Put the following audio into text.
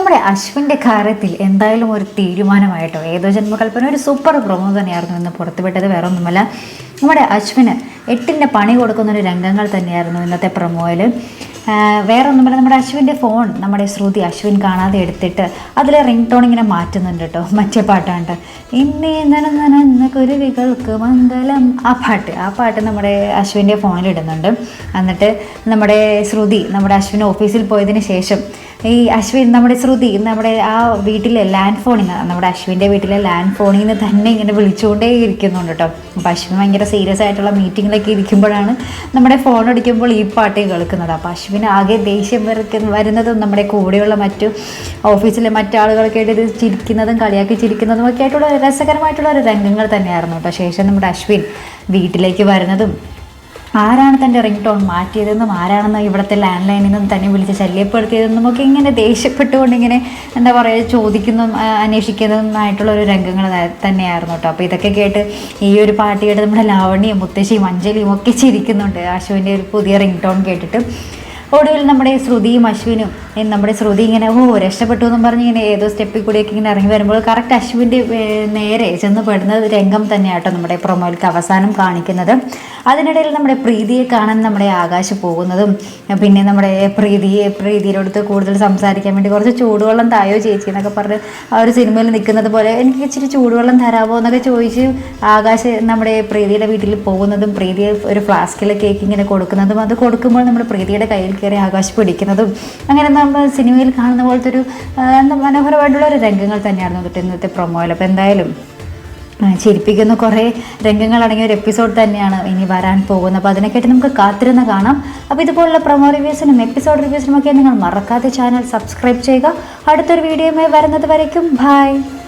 നമ്മുടെ അശ്വിന്റെ കാര്യത്തിൽ എന്തായാലും ഒരു തീരുമാനമായിട്ടോ? ഏതോ ജന്മകൽപ്പന ഒരു സൂപ്പർ പ്രൊമോ തന്നെയായിരുന്നു ഇന്ന് പുറത്തുവിട്ടത് വേറെ ഒന്നുമല്ല നമ്മുടെ അശ്വിന് എട്ടിന്റെ പണി കൊടുക്കുന്ന ഒരു രംഗങ്ങൾ തന്നെയായിരുന്നു ഇന്നത്തെ പ്രൊമോയിൽ വേറെ ഒന്നുമല്ല നമ്മുടെ അശ്വിന്റെ ഫോൺ നമ്മുടെ ശ്രുതി അശ്വിൻ കാണാതെ എടുത്തിട്ട് അതിൽ റിംഗ് ടോൺ ഇങ്ങനെ മാറ്റുന്നുണ്ട് കേട്ടോ മറ്റേ പാട്ടാണ്ട് ഇന്നേ നനന്ന കുരുവികൾക്ക് മംഗലം. ആ പാട്ട് ആ പാട്ട് നമ്മുടെ അശ്വിന്റെ ഫോണിൽ ഇടുന്നുണ്ട്. എന്നിട്ട് നമ്മുടെ ശ്രുതി നമ്മുടെ അശ്വിൻ ഓഫീസിൽ പോയതിന് ശേഷം ഈ അശ്വിൻ നമ്മുടെ ശ്രുതി നമ്മുടെ ആ വീട്ടിലെ ലാൻഡ് ഫോണിൽ നിന്ന് നമ്മുടെ അശ്വിന്റെ വീട്ടിലെ ലാൻഡ് ഫോണിൽ നിന്ന് തന്നെ ഇങ്ങനെ വിളിച്ചുകൊണ്ടേ ഇരിക്കുന്നുണ്ട് കേട്ടോ. അപ്പോൾ അശ്വിൻ ഭയങ്കര സീരിയസ് ആയിട്ടുള്ള മീറ്റിങ്ങിലൊക്കെ ഇരിക്കുമ്പോഴാണ് നമ്മുടെ ഫോൺ അടിക്കുമ്പോൾ ഈ പാട്ട് കേൾക്കുന്നത്. അപ്പോൾ അശ്വിന് ആകെ ദേഷ്യം വരുന്നതും നമ്മുടെ കൂടെയുള്ള മറ്റു ഓഫീസിലെ മറ്റാളുകളൊക്കെ ആയിട്ട് ഇത് ചിരിക്കുന്നതും കളിയാക്കി ചിരിക്കുന്നതും ഒക്കെ ആയിട്ടുള്ള രസകരമായിട്ടുള്ള ഒരു രംഗങ്ങൾ തന്നെയായിരുന്നു കേട്ടോ. ശേഷം നമ്മുടെ അശ്വിൻ വീട്ടിലേക്ക് വരുന്നതും ആരാണ് തന്റെ റിംഗ് ടോൺ മാറ്റിയതെന്നും ആരാണെന്ന് ഇവിടുത്തെ ലാൻഡ് ലൈനിൽ നിന്നും തന്നെ വിളിച്ച് ശല്യപ്പെടുത്തിയതെന്നും ഒക്കെ ഇങ്ങനെ ദേഷ്യപ്പെട്ടുകൊണ്ട് ഇങ്ങനെ എന്താ പറയുക ചോദിക്കുന്നതും അന്വേഷിക്കുന്നതും അന്വേഷിക്കുന്നതുമായിട്ടുള്ള ഒരു രംഗങ്ങൾ തന്നെയായിരുന്നു കേട്ടോ. അപ്പോൾ ഇതൊക്കെ കേട്ട് ഈ ഒരു പാട്ട് കേട്ട് നമ്മുടെ ലാവണ്യയും മുത്തശ്ശിയും അഞ്ജലിയും ഒക്കെ ചിരിക്കുന്നുണ്ട്. അശുവിന്റെ ഒരു പുതിയ റിംഗ് ടോൺ കേട്ടിട്ട് ഒടുവിൽ നമ്മുടെ ശ്രുതിയും അശ്വിനും നമ്മുടെ ശ്രുതി ഇങ്ങനെ ഓ രക്ഷപ്പെട്ടു എന്നും പറഞ്ഞ് ഇങ്ങനെ ഏതോ സ്റ്റെപ്പിൽ കൂടിയൊക്കെ ഇങ്ങനെ ഇറങ്ങി വരുമ്പോൾ കറക്റ്റ് അശ്വിന്റെ നേരെ ചെന്ന് പെടുന്നത് രംഗം തന്നെയാട്ടോ നമ്മുടെ പ്രൊമോയിലേക്ക് അവസാനം കാണിക്കുന്നത്. അതിനിടയിൽ നമ്മുടെ പ്രീതിയെ കാണാൻ നമ്മുടെ ആകാശ് പോകുന്നതും പിന്നെ നമ്മുടെ പ്രീതിയെ പ്രീതിയിലോടുത്ത് കൂടുതൽ സംസാരിക്കാൻ വേണ്ടി കുറച്ച് ചൂടുവെള്ളം തായോ ചേച്ചി എന്നൊക്കെ പറഞ്ഞ് ആ ഒരു സിനിമയിൽ നിൽക്കുന്നത് പോലെ എനിക്ക് ഇച്ചിരി ചൂടുവെള്ളം തരാമോ എന്നൊക്കെ ചോദിച്ച് ആകാശ് നമ്മുടെ പ്രീതിയുടെ വീട്ടിൽ പോകുന്നതും പ്രീതിയെ ഒരു ഫ്ലാസ്കിലെ കേക്ക് ഇങ്ങനെ കൊടുക്കുന്നതും അത് കൊടുക്കുമ്പോൾ നമ്മുടെ പ്രീതിയുടെ കയ്യിൽ കയറി ആകാശ് പിടിക്കുന്നതും അങ്ങനെ നമ്മൾ സിനിമയിൽ കാണുന്ന പോലത്തെ ഒരു മനോഹരമായിട്ടുള്ള ഒരു രംഗങ്ങൾ തന്നെയായിരുന്നു ഇന്നത്തെ പ്രൊമോയിൽ അപ്പോൾ എന്തായാലും ചിരിപ്പിക്കുന്ന കുറേ രംഗങ്ങളടങ്ങിയ ഒരു എപ്പിസോഡ് തന്നെയാണ് ഇനി വരാൻ പോകുന്നത്. അപ്പോൾ അതിനെക്കായിട്ട് നമുക്ക് കാത്തിരുന്ന് കാണാം. അപ്പോൾ ഇതുപോലുള്ള പ്രൊമോ റിവ്യൂസിനും എപ്പിസോഡ് റിവ്യൂസിനും ഒക്കെ നിങ്ങൾ മറക്കാതെ ചാനൽ സബ്സ്ക്രൈബ് ചെയ്യുക. അടുത്തൊരു വീഡിയോയുമായി വരുന്നത് വരയ്ക്കും. ബൈ